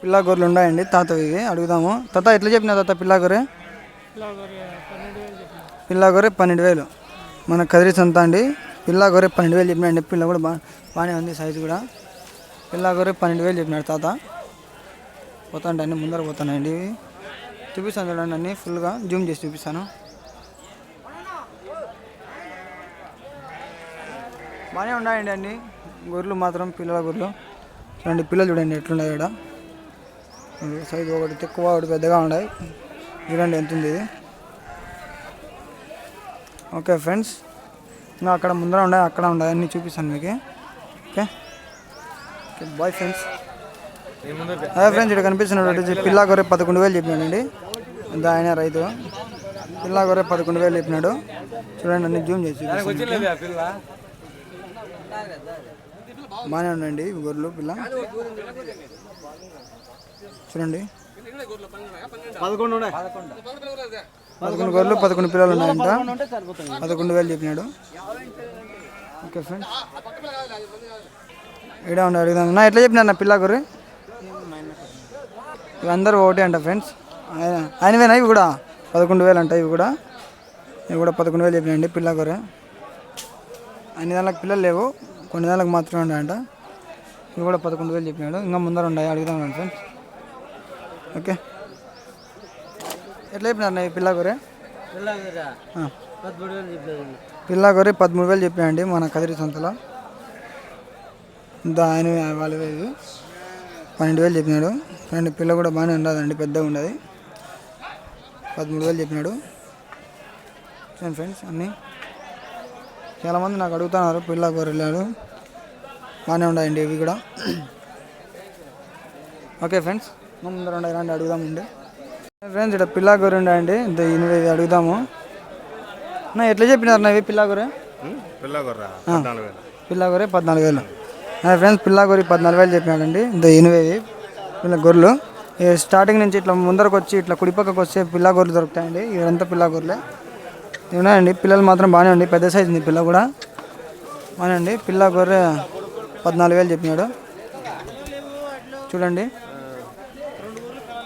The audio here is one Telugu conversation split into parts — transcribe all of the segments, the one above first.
పిల్ల గొర్రెలు ఉన్నాయండి తాత ఇవి అడుగుదాము. తాత ఎట్లా చెప్పినా తాత పిల్ల గొర్రె పిల్ల గొర్రె పన్నెండు వేలు. మన కదిరి సంత అండి. పిల్ల గొర్రె పన్నెండు వేలు చెప్పినాండి పిల్ల కూడా బా బాగానే ఉంది సైజు కూడా. పిల్ల గొర్రె పన్నెండు వేలు చెప్పినాడు తాత. పోతాండి అన్ని ముందర పోతానండి ఇవి. చూపిస్తాను చూడండి అన్ని ఫుల్గా జూమ్ చేసి చూపిస్తాను. బాగానే ఉన్నాయండి అన్ని. గొర్రెలు మాత్రం పిల్లల గొర్రెలు. చూడండి పిల్లలు చూడండి ఎట్లున్నాయి ఇక్కడ సైజు ఒకటి తక్కువ ఒకటి పెద్దగా ఉన్నాయి చూడండి ఎంత ఉంది ఇది. ఓకే ఫ్రెండ్స్ ఇంకా అక్కడ ముందర ఉన్నాయి అక్కడ ఉన్నాయి అన్నీ చూపిస్తాను మీకు. ఓకే ఓకే బాయ్ ఫ్రెండ్స్ అదే ఫ్రెండ్స్ ఇక్కడ కనిపిస్తున్నటువంటి పిల్లా గొర్రె పదకొండు వేలు చెప్పినాడండి. ఇంత ఆయన రైతు. పిల్లా గొర్రె పదకొండు వేలు చెప్పినాడు. చూడండి అన్ని జూమ్ చేసి. బాగానే ఉండండి గొర్రెలు పిల్ల. చూడండి. పదకొండు గొర్రెలు పదకొండు పిల్లలు ఉన్నాయంట. పదకొండు వేలు చెప్పినాడు. ఓకే ఫ్రెండ్స్ ఈడ ఉండి అడుగుదాం. నా ఎట్లా చెప్పినా నా పిల్ల గొర్రె? ఇవి అందరూ ఒకటే అంట ఫ్రెండ్స్ ఆయన- ఆయనవేనా ఇవి కూడా? పదకొండు వేలు అంట ఇవి కూడా. ఇవి కూడా పదకొండు వేలు చెప్పినండి పిల్ల గొర్రె. అన్ని దానికి పిల్లలు లేవు. కొన్ని దానికి మాత్రమే ఉన్నాయంట. ఇవి కూడా పదకొండు వేలు చెప్పినాడు. ఇంకా ముందర ఉన్నాయి అడుగుదాం ఫ్రెండ్స్ ఓకే. ఎట్లా చెప్పినారు పిల్ల గొర్రె. పదమూడు వేలు చెప్పలేదు పిల్ల గొర్రె పదమూడు వేలు చెప్పినండి మన కదిరి సంతలో. ఆయన వాళ్ళ వేలు. పన్నెండు వేలు చెప్పినాడు. ఫ్రెండ్ పిల్ల కూడా బాగానే ఉండదండి పెద్దగా ఉండదు. పదమూడు వేలు చెప్పినాడు. చూడండి ఫ్రెండ్స్ అన్నీ. చాలామంది నాకు అడుగుతున్నారు పిల్ల గొర్రెలు బాగానే ఉన్నాయండి ఇవి కూడా. Okay friends. ముందర ఉండే రండి అడుగుదామండి. ఫ్రెండ్స్ ఇక్కడ పిల్ల గొర్రె ఉండండి ఇంత ఎనిమిది అడుగుదాము. నా ఎట్లా చెప్పినారు నా ఇవి పిల్ల గొర్రె పిల్లగొర్ర పద్నాలుగు వేలు. పిల్ల గొర్రె పద్నాలుగు వేలు. నా ఫ్రెండ్స్ పిల్ల గొర్రె పద్నాలుగు వేలు చెప్పినాడండి ఇంత ఎనిమిది పిల్ల గొర్రెలు. స్టార్టింగ్ నుంచి ఇట్లా ముందరకు వచ్చి ఇట్లా కుడిపక్కకు వస్తే పిల్ల గొర్రెలు దొరుకుతాయండి. ఇవంతా పిల్ల గొర్రెలే ఇవి ఉన్నాయండి. పిల్లలు మాత్రం బాగానే ఉంది పెద్ద సైజు ఉంది పిల్ల కూడా. బాగానే ఉంది పిల్ల గొర్రె పద్నాలుగు వేలు చెప్పినాడు. చూడండి.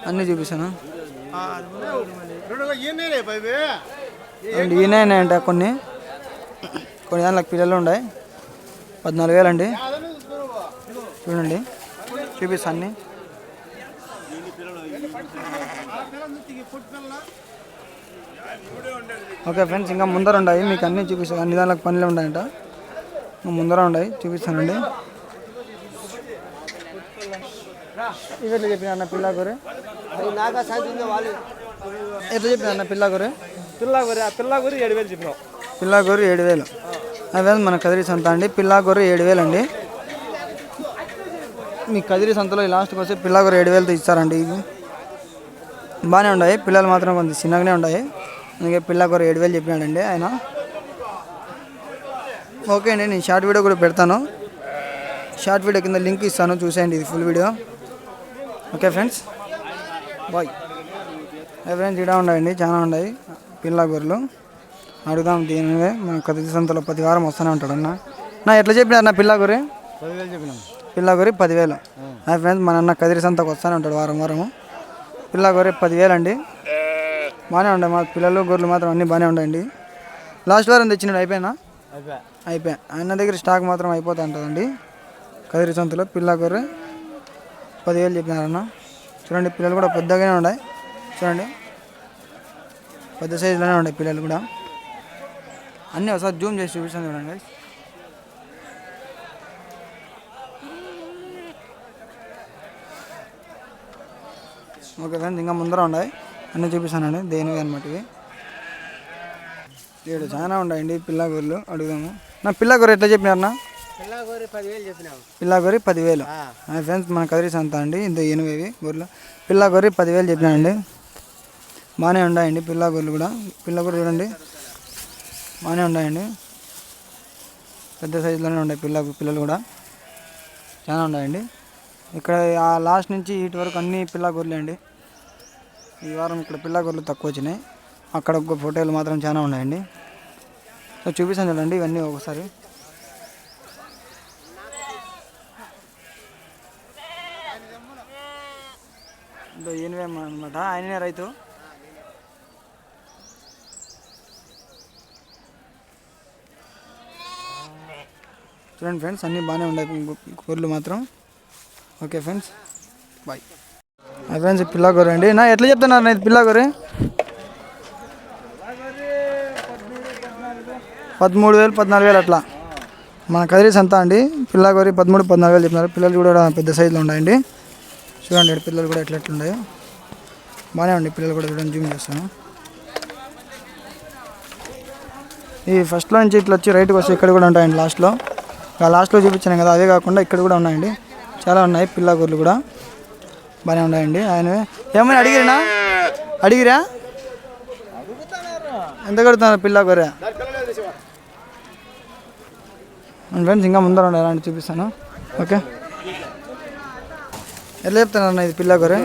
అన్నీ చూపిస్తాను? అండ్ ఈయన అంట కొన్ని. కొన్ని దాంట్లో పిల్లలు ఉన్నాయి పద్నాలుగు వేలు అండి. చూడండి. చూపిస్తా అన్ని. ఓకే ఫ్రెండ్స్ ఇంకా ముందర ఉన్నాయి మీకు అన్నీ చూపిస్తాను అన్ని దాంట్లో పనులు ఉన్నాయంట. ముందర ఉన్నాయి చూపిస్తానండి. ఇవి ఎట్లా చెప్పిన అన్న పిల్ల గొర్రె? ఎట్లా చెప్పిన అన్న పిల్ల గొర్రె? పిల్ల గురి ఆ పిల్ల ఏడు వేలు చెప్పినావు. పిల్లా గొర్రె ఏడు వేలు. అదే మన కదిరి సంత అండి. పిల్లా గొర్రె ఏడు వేలు అండి. మీ కదిరి సంతలో ఈ లాస్ట్కి వస్తే పిల్లా గొర్రె ఏడు వేలతో ఇస్తారండి. ఇవి బాగానే ఉన్నాయి. పిల్లలు మాత్రం కొంచెం చిన్నగానే ఉన్నాయి. అందుకే పిల్లా గొర్రె ఏడు వేలు చెప్పినాడండి ఆయన. ఓకే అండి నేను షార్ట్ వీడియో కూడా పెడతాను. షార్ట్ వీడియో కింద లింక్ ఇస్తాను చూసేయండి ఇది full video. Okay friends bye friends ఇక్కడ ఉన్నాయండి చాలా ఉన్నాయి పిల్ల గొర్రెలు అడుగుదాం దీనివే. మన కదిరి సంతలో ప్రతి వారం వస్తూనే ఉంటాడు అన్న. నా ఎట్లా చెప్పినారు నా పిల్ల గొర్రె పదివేలు చెప్పినాం. పిల్ల గొర్రె పదివేలు ఫ్రెండ్స్ మన అన్న కదిరి సంతకు వస్తూనే ఉంటాడు వారం వారము. పిల్ల గొర్రె పదివేలు అండి బాగానే ఉన్నాయి మా పిల్లలు గొర్రెలు మాత్రం అన్నీ బాగానే ఉన్నాయండి లాస్ట్ వారం తెచ్చినాడు అయిపోయినా అయిపోయా. అయిపోయా. ఆయన దగ్గర స్టాక్ మాత్రం అయిపోతా ఉంటుందండి. కదిరి సంతలో పిల్ల గొర్రె పదివేలు చెప్పినారన్న. చూడండి పిల్లలు కూడా పెద్దగానే ఉన్నాయి. చూడండి పెద్ద సైజులోనే ఉన్నాయి పిల్లలు కూడా. అన్నీ ఒకసారి జూమ్ చేసి చూపిస్తాను చూడండి ఓకే ఫ్రెండ్స్ ఇంకా ముందర ఉన్నాయి. అన్నీ చూపిస్తానండి దేనివి అనమాట ఇవి. ఏడు చాలా ఉన్నాయండి పిల్ల గొర్రెలు. అడుగుదాము. నా పిల్ల గొర్రె ఎట్లా చెప్పినారన్నా? పిల్ల గొర్రె పదివేలు. ఫ్రెండ్స్ మన కదిరి సంత అండి. ఇంత ఎనిమిది గొర్రెలు. పిల్ల గొర్రె పదివేలు చెప్పినానండి. బాగానే ఉన్నాయండి పిల్ల గొర్రెలు కూడా. పిల్ల గొర్రె చూడండి. బాగానే ఉన్నాయండి. పెద్ద సైజులోనే ఉన్నాయి పిల్ల పిల్లలు కూడా. చాలా ఉన్నాయండి. ఇక్కడ ఆ లాస్ట్ నుంచి ఇటు వరకు అన్ని పిల్ల గొర్రెలే అండి. ఈ వారం ఇక్కడ పిల్ల గొర్రెలు తక్కువ వచ్చినాయి. అక్కడ ఒక ఫోటోలు మాత్రం చాలా ఉన్నాయండి. సో చూపిస్తాను చూడండి ఇవన్నీ ఒకసారి. ఇదో ఈయనవే అనమాట ఆయననే రైతు. చూడండి ఫ్రెండ్స్ అన్నీ బాగానే ఉన్నాయి. గొర్రెలు మాత్రం. Okay friends bye. ఫ్రెండ్స్ పిల్ల గొర్రె అండి. నా ఎట్లా చెప్తున్నారు నా ఇది పిల్ల గొర్రె పదమూడు వేలు పద్నాలుగు వేలు అట్లా. మన కదిరి సంత అండి? పిల్ల గొర్రె పదమూడు పద్నాలుగు వేలు చెప్తున్నారు. పిల్లలు కూడా పెద్ద సైజులో ఉన్నాయండి. చూడండి పిల్లలు కూడా ఎట్లా ఎట్లున్నాయో బాగానే ఉండి పిల్లలు కూడా చూడండి జూమ్ చేస్తాను. ఈ ఫస్ట్లో నుంచి ఇట్లా వచ్చి రైట్కి వస్తే ఇక్కడ కూడా ఉంటాయండి లాస్ట్లో ఇంకా లాస్ట్లో చూపించాను కదా అదే కాకుండా ఇక్కడ కూడా ఉన్నాయండి. చాలా ఉన్నాయి పిల్ల గొర్రెలు కూడా. బాగానే ఉన్నాయండి. ఆయన ఏమైనా అడిగిరినా? అడిగిరా? ఎంత కడుతున్నారు పిల్ల గొర్రె? ఫ్రెండ్స్ ఇంకా ముందర ఉన్నాయి అలాంటి చూపిస్తాను. ఓకే. ఎట్లా చెప్తాను అన్న ఇది పిల్ల గొర్రె